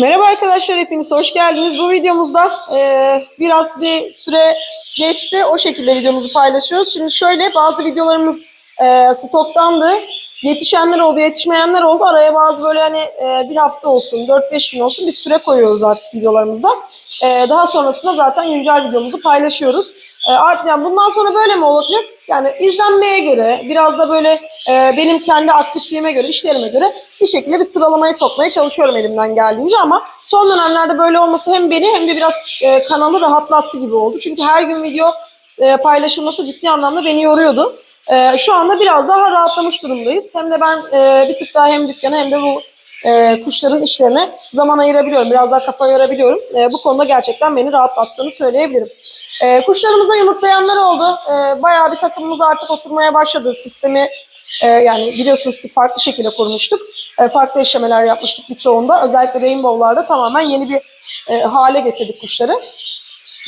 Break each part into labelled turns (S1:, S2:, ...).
S1: Merhaba arkadaşlar hepiniz hoş geldiniz. Bu videomuzda eee, biraz bir süre geçti. O şekilde videomuzu paylaşıyoruz. Şimdi şöyle bazı videolarımız eee, stoktandı. Yetişenler oldu, yetişmeyenler oldu. Araya bazı böyle hani eee, bir hafta olsun, 4-5 gün olsun bir süre koyuyoruz artık videolarımızda. Eee, daha sonrasında zaten güncel videomuzu paylaşıyoruz. Eee, artık yani bundan sonra böyle mi olacak? Yani izlenmeye göre, biraz da böyle eee, benim kendi aktifliğime göre, işlerime göre bir şekilde bir sıralamaya sokmaya çalışıyorum elimden geldiğince ama son dönemlerde böyle olması hem beni hem de biraz eee, kanalı rahatlattı gibi oldu. Çünkü her gün video eee, paylaşılması ciddi anlamda beni yoruyordu. Eee, şu anda biraz daha rahatlamış durumdayız. Hem de ben eee, bir tık daha hem dükkana hem de bu eee, kuşların işlerine zaman ayırabiliyorum. Biraz daha kafa yorabiliyorum. Eee, bu konuda gerçekten beni rahatlattığını söyleyebilirim. Eee kuşlarımızda yumurtlayanlar oldu. Eee bayağı bir takımımız artık oturmaya başladı. Sistemi eee, yani biliyorsunuz ki farklı şekilde kurmuştuk. Eee, farklı işlemeler yapmıştık birçoğunda. Özellikle Rainbow'larda tamamen yeni bir eee, hale getirdik kuşları.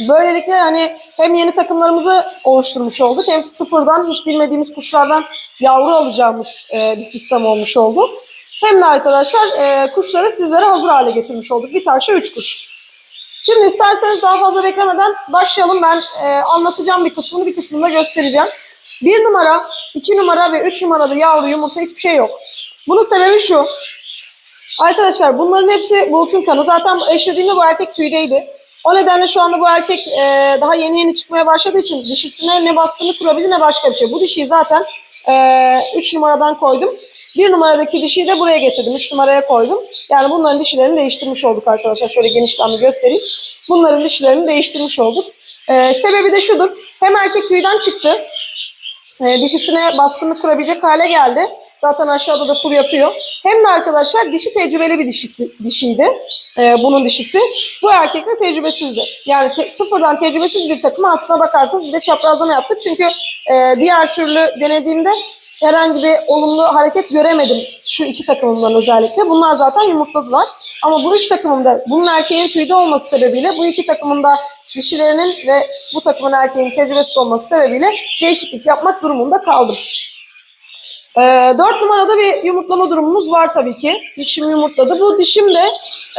S1: Böylelikle hani hem yeni takımlarımızı oluşturmuş olduk hem sıfırdan hiç bilmediğimiz kuşlardan yavru alacağımız e, bir sistem olmuş oldu. Hem de arkadaşlar e, kuşları sizlere hazır hale getirmiş olduk. Bir taşla üç kuş. Şimdi isterseniz daha fazla beklemeden başlayalım. Ben e, anlatacağım bir kısmını bir kısmını da göstereceğim. Bir numara, iki numara ve üç numarada yavru yumurta hiçbir şey yok. Bunun sebebi şu. Arkadaşlar bunların hepsi bulutun kanı. Zaten eşlediğimde bu erkek tüydeydi. O nedenle şu anda bu erkek e, daha yeni yeni çıkmaya başladığı için dişisine ne baskını kurabilir ne başka bir şey. Bu dişiyi zaten 3 numaradan koydum. Bir numaradaki dişiyi de buraya getirdim. 3 numaraya koydum. Yani bunların dişilerini değiştirmiş olduk arkadaşlar. Şöyle genişlemli göstereyim. Bunların dişilerini değiştirmiş olduk. E, sebebi de şudur. Hem erkek tüyden çıktı. E, dişisine baskını kurabilecek hale geldi. Zaten aşağıda da kur yapıyor. Hem de arkadaşlar dişi tecrübeli bir dişisi, dişiydi. E, bunun dişisi. Bu erkek de tecrübesizdi. Yani te- sıfırdan tecrübesiz bir takıma aslına bakarsanız bir de çaprazlama yaptık. Çünkü e, diğer türlü denediğimde herhangi bir olumlu hareket göremedim şu iki takımımdan özellikle. Bunlar zaten yumurtladılar. Ama bu üç takımımda bunun erkeğin tüyde olması sebebiyle bu iki takımın da dişilerinin ve bu takımın erkeğin tecrübesiz olması sebebiyle değişiklik yapmak durumunda kaldım. Ee, dört numarada bir yumurtlama durumumuz var tabii ki. Dişim yumurtladı. Bu dişim de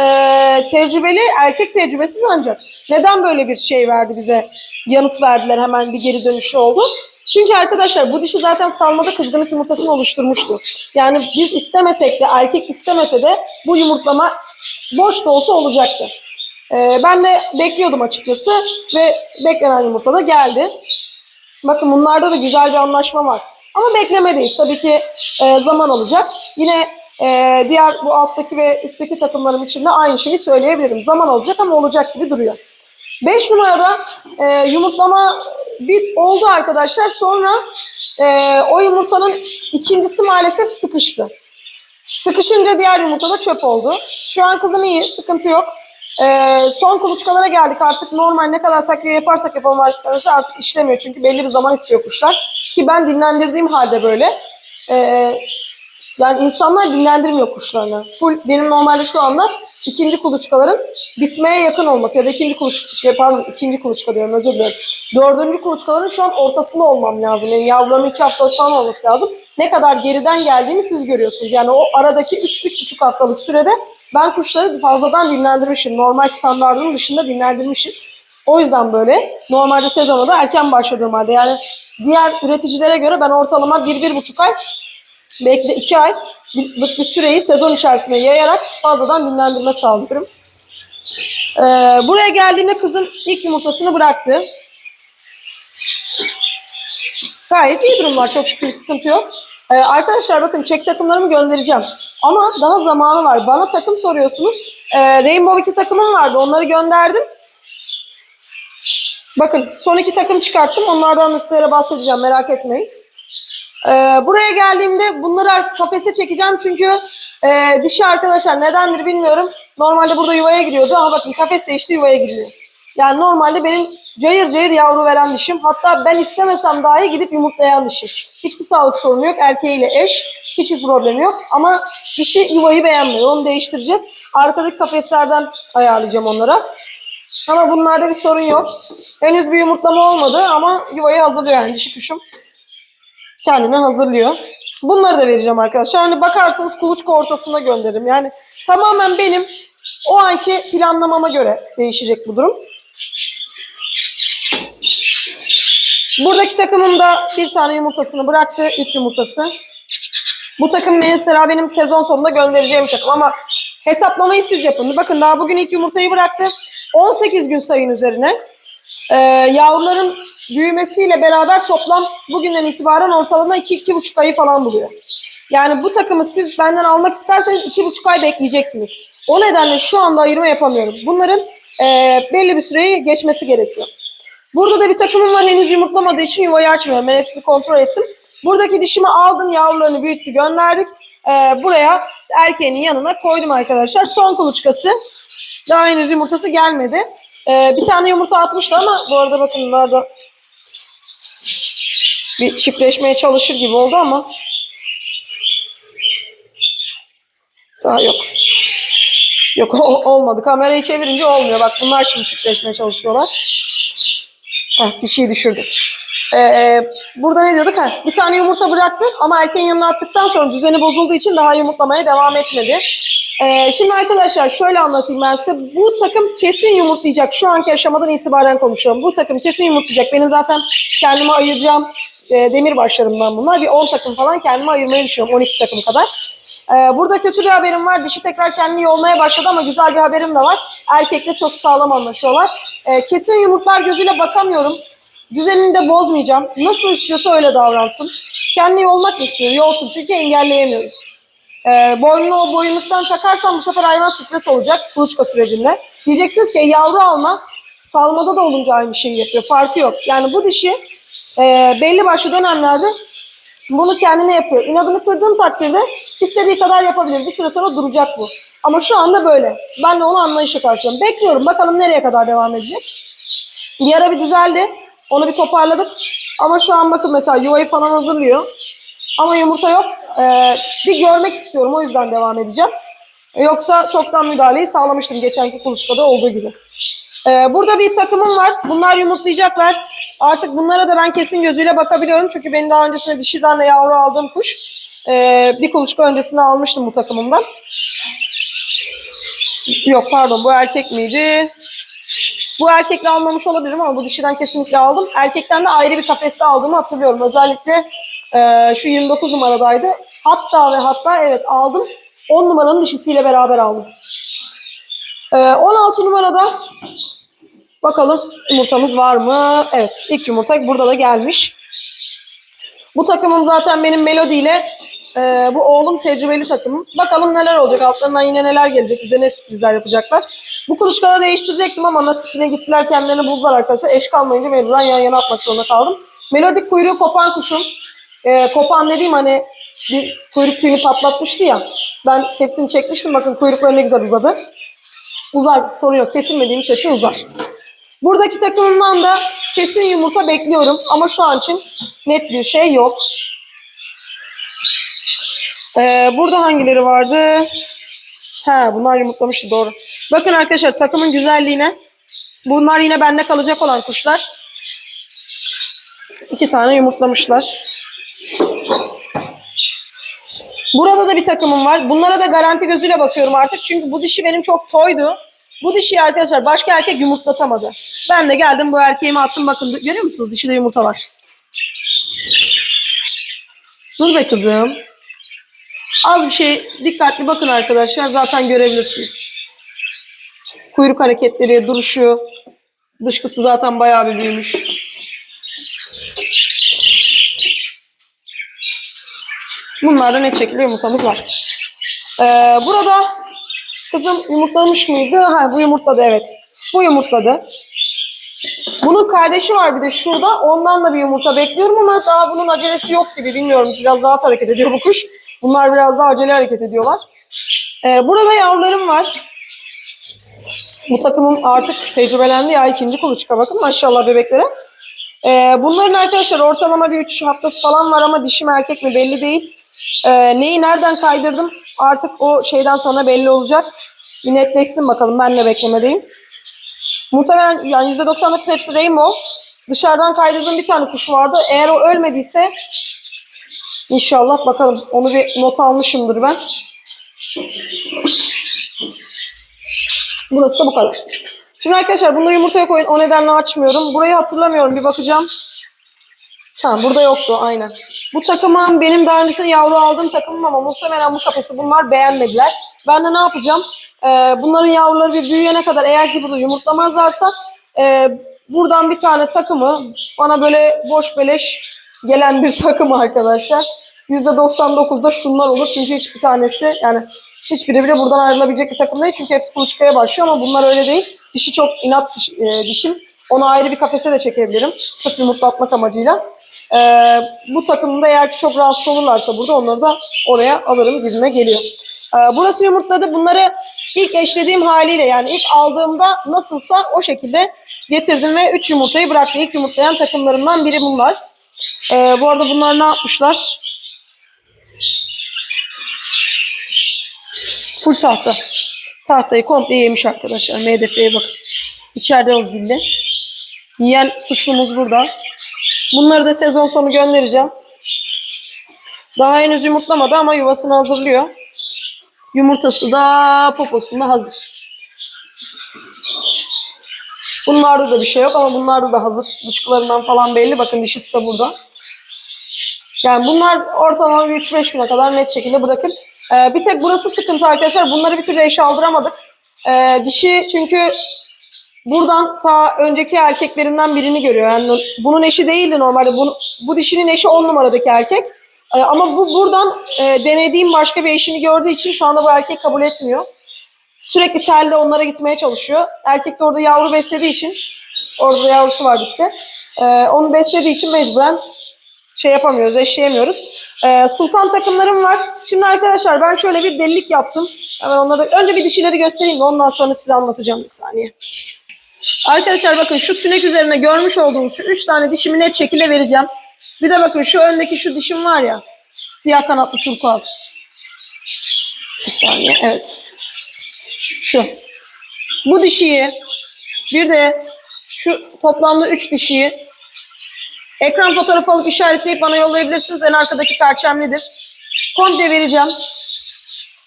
S1: e, tecrübeli, erkek tecrübesiz ancak. Neden böyle bir şey verdi bize? Yanıt verdiler hemen bir geri dönüşü oldu. Çünkü arkadaşlar bu dişi zaten salmada kızgınlık yumurtasını oluşturmuştu. Yani biz istemesek de erkek istemese de bu yumurtlama boş da olsa olacaktı. Ee, ben de bekliyordum açıkçası ve beklenen yumurta da geldi. Bakın bunlarda da güzel bir anlaşma var. Ama beklemedeyiz. Tabii ki e, zaman alacak. Yine e, diğer bu alttaki ve üstteki takımlarım için de aynı şeyi söyleyebilirim. Zaman alacak ama olacak gibi duruyor. 5 numarada e, yumurtlama bir oldu arkadaşlar. Sonra e, o yumurtanın ikincisi maalesef sıkıştı. Sıkışınca diğer yumurta da çöp oldu. Şu an kızım iyi, sıkıntı yok. Ee, son kuluçkalara geldik artık normal ne kadar takviye yaparsak yapalım arkadaşlar artık işlemiyor çünkü belli bir zaman istiyor kuşlar. Ki ben dinlendirdiğim halde böyle. Ee, yani insanlar dinlendirmiyor kuşlarını. Full benim normalde şu anda ikinci kuluçkaların bitmeye yakın olması ya da ikinci kuluçka, pardon ikinci kuluçka diyorum özür dilerim. Dördüncü kuluçkaların şu an ortasında olmam lazım. Yani yavruların iki haftalık falan olması lazım. Ne kadar geriden geldiğimi siz görüyorsunuz. Yani o aradaki üç, üç buçuk haftalık sürede ben kuşları fazladan dinlendirmişim. Normal standartın dışında dinlendirmişim. O yüzden böyle. Normalde sezona da erken başladığım halde. Yani diğer üreticilere göre ben ortalama bir, bir buçuk ay belki de iki ay bir, bir süreyi sezon içerisinde yayarak fazladan dinlendirme sağlıyorum. Ee, buraya geldiğimde kızım ilk yumurtasını bıraktı. Gayet iyi durumlar. Çok şükür sıkıntı yok. Ee, arkadaşlar bakın çek takımlarımı göndereceğim. Ama daha zamanı var. Bana takım soruyorsunuz. Ee, Rainbow 2 takımım vardı. Onları gönderdim. Bakın son iki takım çıkarttım. Onlardan da sizlere bahsedeceğim. Merak etmeyin. Ee, buraya geldiğimde bunları kafese çekeceğim çünkü e, dişi arkadaşlar nedendir bilmiyorum. Normalde burada yuvaya giriyordu ama bakın kafes değişti yuvaya giriyor. Yani normalde benim cayır cayır yavru veren dişim. Hatta ben istemesem dahi gidip yumurtlayan dişim. Hiçbir sağlık sorunu yok. Erkeğiyle eş. Hiçbir problemi yok. Ama dişi yuvayı beğenmiyor. Onu değiştireceğiz. Arkadaki kafeslerden ayarlayacağım onlara. Ama bunlarda bir sorun yok. Henüz bir yumurtlama olmadı ama yuvayı hazırlıyor yani dişi kuşum kendini hazırlıyor. Bunları da vereceğim arkadaşlar. Hani bakarsanız kuluçka ortasına gönderirim. Yani tamamen benim O anki planlamama göre değişecek bu durum. Buradaki takımım da bir tane yumurtasını bıraktı. ilk yumurtası. Bu takım mesela benim sezon sonunda göndereceğim takım ama hesaplamayı siz yapın. Bakın daha bugün ilk yumurtayı bıraktı. 18 gün sayın üzerine. Ee, yavruların büyümesiyle beraber toplam bugünden itibaren ortalama 2-2,5 ayı falan buluyor. Yani bu takımı siz benden almak isterseniz 2,5 ay bekleyeceksiniz. O nedenle şu anda ayırma yapamıyorum. Bunların e, belli bir süreyi geçmesi gerekiyor. Burada da bir takımım var henüz yumurtlamadığı için yuvayı açmıyorum. Ben hepsini kontrol ettim. Buradaki dişimi aldım yavrularını büyüttü gönderdik. Ee, buraya erkeğinin yanına koydum arkadaşlar. Son kuluçkası. Daha henüz yumurtası gelmedi. Ee, bir tane yumurta atmıştı ama bu arada bakın da bir çiftleşmeye çalışır gibi oldu ama daha yok. Yok o- olmadı. Kamerayı çevirince olmuyor. Bak bunlar şimdi çiftleşmeye çalışıyorlar. Heh, bir şey düşürdüm. Ee, burada ne diyorduk? Heh, bir tane yumurta bıraktı ama erkeğin yanına attıktan sonra düzeni bozulduğu için daha yumurtlamaya devam etmedi. Ee, şimdi arkadaşlar şöyle anlatayım ben size. Bu takım kesin yumurtlayacak. Şu anki aşamadan itibaren konuşuyorum. Bu takım kesin yumurtlayacak. Benim zaten kendime ayıracağım e, demir başlarımdan bunlar. Bir 10 takım falan kendime ayırmayı düşünüyorum. 12 takım kadar. Ee, burada kötü bir haberim var. Dişi tekrar kendini yolmaya başladı ama güzel bir haberim de var. Erkekle çok sağlam anlaşıyorlar. Ee, kesin yumurtlar gözüyle bakamıyorum. Düzenini de bozmayacağım. Nasıl istiyorsa öyle davransın. Kendini yolmak istiyor. Yolsun çünkü engelleyemiyoruz. Ee, boynunu o boyunluktan takarsan bu sefer hayvan stres olacak kuluçka sürecinde. Diyeceksiniz ki "E, yavru alma salmada da olunca aynı şeyi yapıyor. Farkı yok. Yani bu dişi e, belli başlı dönemlerde bunu kendine yapıyor. İnadını kırdığım takdirde istediği kadar yapabilir. Bir süre sonra duracak bu. Ama şu anda böyle. Ben de onu anlayışla karşılıyorum. Bekliyorum. Bakalım nereye kadar devam edecek. Bir ara bir düzeldi. Onu bir toparladık. Ama şu an bakın mesela yuvayı falan hazırlıyor. Ama yumurta yok. Ee, bir görmek istiyorum. O yüzden devam edeceğim. Yoksa çoktan müdahaleyi sağlamıştım geçenki kuluçkada olduğu gibi. Ee, burada bir takımım var. Bunlar yumurtlayacaklar. Artık bunlara da ben kesin gözüyle bakabiliyorum. Çünkü benim daha öncesinde dişi tane yavru aldığım kuş. Ee, bir kuluçka öncesinde almıştım bu takımımdan. Yok pardon bu erkek miydi? Bu erkekle almamış olabilirim ama bu dişiden kesinlikle aldım. Erkekten de ayrı bir kafeste aldığımı hatırlıyorum. Özellikle e, şu 29 numaradaydı. Hatta ve hatta evet aldım. 10 numaranın dişisiyle beraber aldım. E, 16 numarada bakalım yumurtamız var mı? Evet ilk yumurta burada da gelmiş. Bu takımım zaten benim Melody ile e, bu oğlum tecrübeli takımım. Bakalım neler olacak. Altlarından yine neler gelecek. Bize ne sürprizler yapacaklar. Bu kuluçkada değiştirecektim ama nasipine gittiler kendilerini buldular arkadaşlar. Eş kalmayınca mecburen yan yana atmak zorunda kaldım. Melody kuyruğu kopan kuşum. E, kopan dediğim hani bir kuyruk tüyünü patlatmıştı ya. Ben hepsini çekmiştim. Bakın kuyrukları ne güzel uzadı. Uzar sorun yok. Kesilmediği müddetçe uzar. Buradaki takımımdan da kesin yumurta bekliyorum. Ama şu an için net bir şey yok. Ee, burada hangileri vardı? Ha bunlar yumurtlamıştı doğru. Bakın arkadaşlar takımın güzelliğine. Bunlar yine bende kalacak olan kuşlar. İki tane yumurtlamışlar. Burada da bir takımım var. Bunlara da garanti gözüyle bakıyorum artık. Çünkü bu dişi benim çok toydu. Bu dişi arkadaşlar başka erkek yumurtlatamadı. Ben de geldim bu erkeğimi attım. Bakın görüyor musunuz? Dişide yumurta var. Dur be kızım. Az bir şey dikkatli bakın arkadaşlar. Zaten görebilirsiniz. Kuyruk hareketleri, duruşu. Dışkısı zaten bayağı bir büyümüş. Bunlarda ne çekili yumurtamız var. Ee, burada kızım yumurtlamış mıydı? Ha bu yumurtladı evet. Bu yumurtladı. Bunun kardeşi var bir de şurada. Ondan da bir yumurta bekliyorum ama daha bunun acelesi yok gibi bilmiyorum. Biraz rahat hareket ediyor bu kuş. Bunlar biraz daha acele hareket ediyorlar. Ee, burada yavrularım var. Bu takımım artık tecrübelendi ya ikinci kuluçka bakın maşallah bebeklere. Ee, bunların arkadaşlar ortalama bir 3 haftası falan var ama dişi mi erkek mi belli değil. Ee, neyi nereden kaydırdım artık o şeyden sonra belli olacak. Bir netleşsin bakalım ben de beklemedeyim. Muhtemelen yani %99 hepsi rainbow. Dışarıdan kaydırdığım bir tane kuş vardı. Eğer o ölmediyse inşallah bakalım. Onu bir not almışımdır ben. Burası da bu kadar. Şimdi arkadaşlar bunda yumurtaya koyun. O nedenle açmıyorum. Burayı hatırlamıyorum. Bir bakacağım. Ha burada yoktu aynen. Bu takımım benim daha öncesinde yavru aldığım takımım ama muhtemelen bu kafesi bunlar beğenmediler. Ben de ne yapacağım? Ee, bunların yavruları bir büyüyene kadar eğer ki burada yumurtlamazlarsa e, buradan bir tane takımı bana böyle boş beleş gelen bir takım arkadaşlar. %99'da şunlar olur çünkü hiçbir tanesi yani hiçbiri bile buradan ayrılabilecek bir takım değil çünkü hepsi kuluçkaya başlıyor ama bunlar öyle değil. Dişi çok inat e, dişim. Onu ayrı bir kafese de çekebilirim. Sırf yumurtlatmak amacıyla. Ee, bu takımda eğer ki çok rahatsız olurlarsa burada onları da oraya alırım gibime geliyor. Ee, burası yumurtladı. Bunları ilk eşlediğim haliyle yani ilk aldığımda nasılsa o şekilde getirdim ve 3 yumurtayı bıraktım. İlk yumurtlayan takımlarımdan biri bunlar. Ee, bu arada bunlar ne yapmışlar? Full tahta. Tahtayı komple yemiş arkadaşlar. MDF'ye bakın. İçeride o zilli. Yiyen suçlumuz burada. Bunları da sezon sonu göndereceğim. Daha henüz yumurtlamadı ama yuvasını hazırlıyor. Yumurtası da poposunda hazır. Bunlarda da bir şey yok ama bunlarda da hazır. Dışkılarından falan belli. Bakın dişisi de burada. Yani bunlar ortalama bir 3-5 güne kadar net şekilde bırakın. Ee, bir tek burası sıkıntı arkadaşlar. Bunları bir türlü eşe aldıramadık. Ee, dişi çünkü buradan ta önceki erkeklerinden birini görüyor. Yani bunun eşi değildi normalde. Bu, bu dişinin eşi 10 numaradaki erkek. Ee, ama bu buradan e, denediğim başka bir eşini gördüğü için şu anda bu erkek kabul etmiyor. Sürekli telde onlara gitmeye çalışıyor. Erkek de orada yavru beslediği için orada yavrusu var gitti. Ee, onu beslediği için mecburen şey yapamıyoruz, eşleyemiyoruz. Ee, sultan takımlarım var. Şimdi arkadaşlar ben şöyle bir delilik yaptım. Hemen onları önce bir dişileri göstereyim de ondan sonra size anlatacağım bir saniye. Arkadaşlar bakın şu tünek üzerine görmüş olduğunuz şu üç tane dişimi net şekilde vereceğim. Bir de bakın şu öndeki şu dişim var ya. Siyah kanatlı turkuaz. Bir saniye evet. Şu. Bu dişiyi bir de şu toplamda üç dişiyi ekran fotoğrafı alıp işaretleyip bana yollayabilirsiniz. En arkadaki perçemlidir. Komple vereceğim.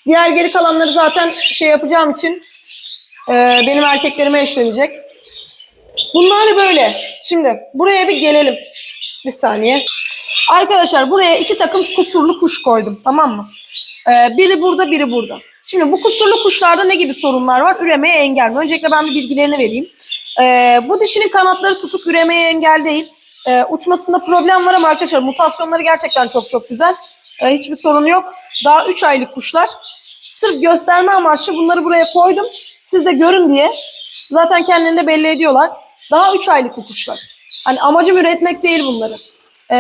S1: Diğer geri kalanları zaten şey yapacağım için e, benim erkeklerime eşlenecek. Bunlar böyle. Şimdi buraya bir gelelim. Bir saniye. Arkadaşlar buraya iki takım kusurlu kuş koydum. Tamam mı? Ee, biri burada, biri burada. Şimdi bu kusurlu kuşlarda ne gibi sorunlar var? Üremeye engel mi? Öncelikle ben bir bilgilerini vereyim. Ee, bu dişinin kanatları tutup üremeye engel değil. Ee, uçmasında problem var ama arkadaşlar mutasyonları gerçekten çok çok güzel. Ee, hiçbir sorunu yok. Daha 3 aylık kuşlar. Sırf gösterme amaçlı bunları buraya koydum. Siz de görün diye. Zaten kendilerini belli ediyorlar. Daha 3 aylık bu kuşlar. Hani amacım üretmek değil bunları. Ee,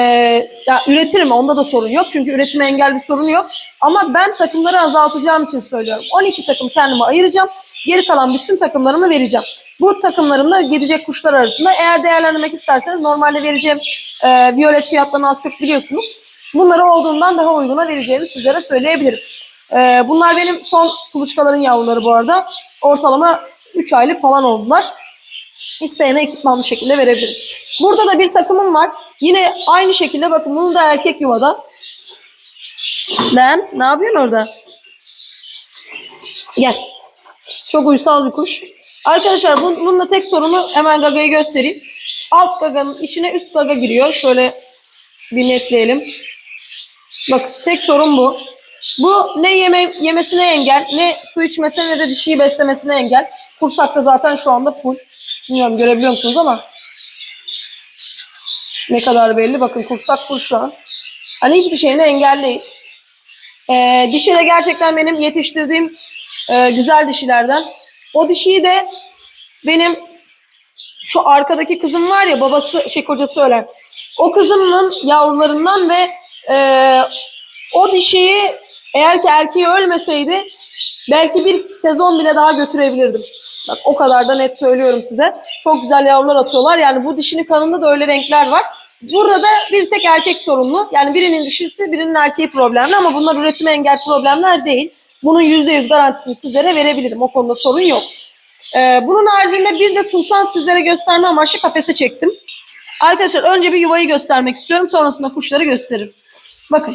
S1: ya üretirim onda da sorun yok. Çünkü üretime engel bir sorun yok. Ama ben takımları azaltacağım için söylüyorum. 12 takım kendime ayıracağım. Geri kalan bütün takımlarımı vereceğim. Bu takımlarımla gidecek kuşlar arasında eğer değerlendirmek isterseniz normalde vereceğim e, violet fiyatlarını az çok biliyorsunuz. Bunları olduğundan daha uyguna vereceğimi sizlere söyleyebilirim. E, bunlar benim son kuluçkaların yavruları bu arada. Ortalama 3 aylık falan oldular. İsteyene ekipmanlı şekilde verebilirim. Burada da bir takımım var. Yine aynı şekilde bakın bunu da erkek yuvada. Lan ne yapıyorsun orada? Gel. Çok uysal bir kuş. Arkadaşlar bun- bunun da tek sorunu hemen gagayı göstereyim. Alt gaganın içine üst gaga giriyor. Şöyle bir netleyelim. Bak tek sorun bu. Bu ne yeme, yemesine engel, ne su içmesine ne de dişiyi beslemesine engel. Kursak da zaten şu anda full. Bilmiyorum görebiliyor musunuz ama ne kadar belli. Bakın kursak full şu an. Hani hiçbir şeyine engel. Ee, dişi de gerçekten benim yetiştirdiğim e, güzel dişilerden. O dişiyi de benim şu arkadaki kızım var ya babası şey kocası ölen. O kızımın yavrularından ve e, o dişiyi eğer ki erkeği ölmeseydi belki bir sezon bile daha götürebilirdim. Bak o kadar da net söylüyorum size. Çok güzel yavrular atıyorlar. Yani bu dişinin kanında da öyle renkler var. Burada da bir tek erkek sorunlu. Yani birinin dişisi birinin erkeği problemli ama bunlar üretime engel problemler değil. Bunun %100 garantisini sizlere verebilirim. O konuda sorun yok. Ee, bunun haricinde bir de sultan sizlere gösterme amaçlı kafese çektim. Arkadaşlar önce bir yuvayı göstermek istiyorum. Sonrasında kuşları gösteririm. Bakın.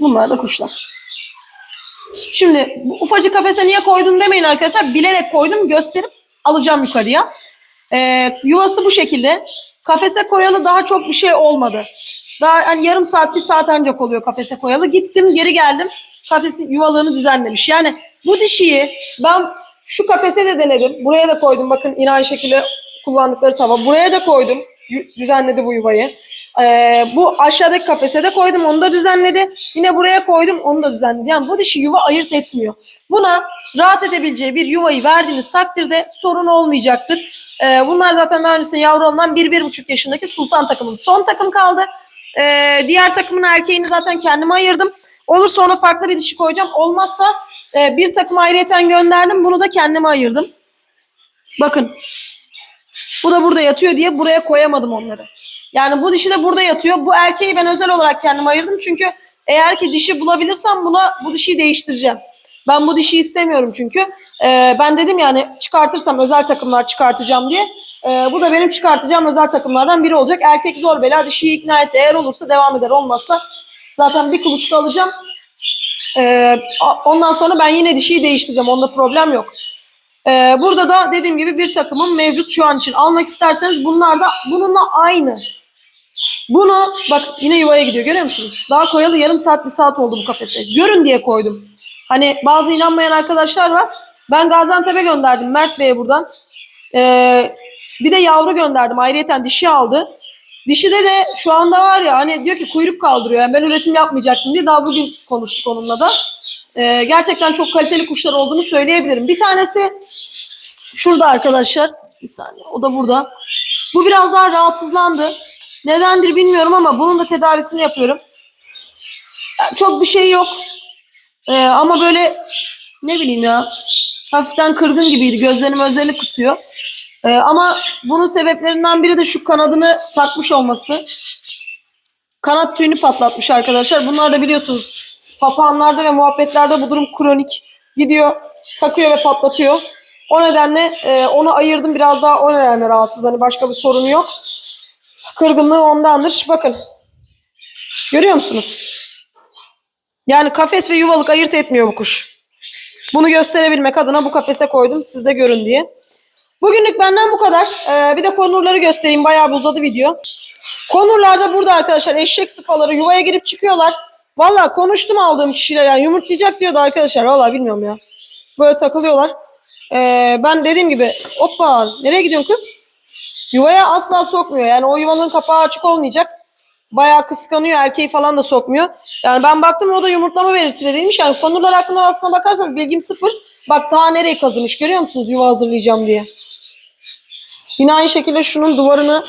S1: Bunlar da kuşlar. Şimdi bu ufacık kafese niye koydum demeyin arkadaşlar. Bilerek koydum gösterip alacağım yukarıya. Ee, yuvası bu şekilde. Kafese koyalı daha çok bir şey olmadı. Daha hani yarım saat bir saat ancak oluyor kafese koyalı. Gittim geri geldim. Kafesin yuvalığını düzenlemiş. Yani bu dişiyi ben şu kafese de denedim. Buraya da koydum. Bakın yine aynı şekilde kullandıkları tava. Buraya da koydum. Düzenledi bu yuvayı. Ee, bu aşağıdaki kafese de koydum. Onu da düzenledi. Yine buraya koydum. Onu da düzenledi. Yani bu dişi yuva ayırt etmiyor. Buna rahat edebileceği bir yuvayı verdiğiniz takdirde sorun olmayacaktır. Ee, bunlar zaten daha öncesinde yavru alınan 1-1,5 yaşındaki sultan takımın son takım kaldı. Ee, diğer takımın erkeğini zaten kendime ayırdım. Olursa ona farklı bir dişi koyacağım. Olmazsa e, bir takım ayrıyeten gönderdim. Bunu da kendime ayırdım. Bakın. Bu da burada yatıyor diye buraya koyamadım onları. Yani bu dişi de burada yatıyor. Bu erkeği ben özel olarak kendime ayırdım. Çünkü eğer ki dişi bulabilirsem buna bu dişiyi değiştireceğim. Ben bu dişi istemiyorum çünkü. Ee, ben dedim yani çıkartırsam özel takımlar çıkartacağım diye. Ee, bu da benim çıkartacağım özel takımlardan biri olacak. Erkek zor bela dişiyi ikna etti. Eğer olursa devam eder olmazsa zaten bir kuluçka alacağım. Ee, ondan sonra ben yine dişiyi değiştireceğim. Onda problem yok. Ee, burada da dediğim gibi bir takımım mevcut şu an için. Almak isterseniz bunlar da bununla aynı. Bunu bak yine yuvaya gidiyor görüyor musunuz? Daha koyalı yarım saat bir saat oldu bu kafese. Görün diye koydum. Hani bazı inanmayan arkadaşlar var. Ben Gaziantep'e gönderdim Mert Bey'e buradan. Ee, bir de yavru gönderdim. Ayrıyeten dişi aldı. Dişide de şu anda var ya hani diyor ki kuyruk kaldırıyor. Yani ben üretim yapmayacaktım diye daha bugün konuştuk onunla da. Ee, gerçekten çok kaliteli kuşlar olduğunu söyleyebilirim. Bir tanesi şurada arkadaşlar. Bir saniye o da burada. Bu biraz daha rahatsızlandı. Nedendir bilmiyorum ama bunun da tedavisini yapıyorum. Çok bir şey yok. Ee, ama böyle ne bileyim ya hafiften kırgın gibiydi. Gözlerini özlerini kısıyor. Ee, ama bunun sebeplerinden biri de şu kanadını takmış olması. Kanat tüyünü patlatmış arkadaşlar. Bunlar da biliyorsunuz papağanlarda ve muhabbetlerde bu durum kronik. Gidiyor, takıyor ve patlatıyor. O nedenle e, onu ayırdım biraz daha o nedenle rahatsız. Hani başka bir sorunu yok. Kırgınlığı ondandır. Bakın. Görüyor musunuz? Yani kafes ve yuvalık ayırt etmiyor bu kuş. Bunu gösterebilmek adına bu kafese koydum. Siz de görün diye. Bugünlük benden bu kadar. Ee, bir de konurları göstereyim. Bayağı bir uzadı video. Konurlar da burada arkadaşlar. Eşek sıpaları yuvaya girip çıkıyorlar. Valla konuştum aldığım kişiyle. Yani yumurtlayacak diyordu arkadaşlar. Valla bilmiyorum ya. Böyle takılıyorlar. Ee, ben dediğim gibi hoppa nereye gidiyorsun kız? Yuvaya asla sokmuyor. Yani o yuvanın kapağı açık olmayacak. Bayağı kıskanıyor. Erkeği falan da sokmuyor. Yani ben baktım o da yumurtlama belirtileriymiş. Yani konurlar hakkında aslına bakarsanız bilgim sıfır. Bak daha nereye kazımış görüyor musunuz yuva hazırlayacağım diye. Yine aynı şekilde şunun duvarını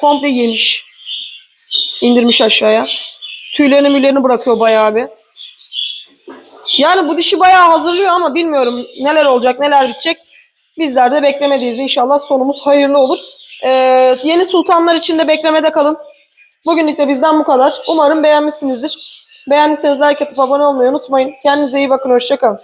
S1: komple yemiş. İndirmiş aşağıya. Tüylerini mülerini bırakıyor bayağı bir. Yani bu dişi bayağı hazırlıyor ama bilmiyorum neler olacak neler bitecek. Bizler de beklemedeyiz. İnşallah sonumuz hayırlı olur. Ee, yeni sultanlar için de beklemede kalın. Bugünlük de bizden bu kadar. Umarım beğenmişsinizdir. Beğendiyseniz like atıp abone olmayı unutmayın. Kendinize iyi bakın. Hoşçakalın.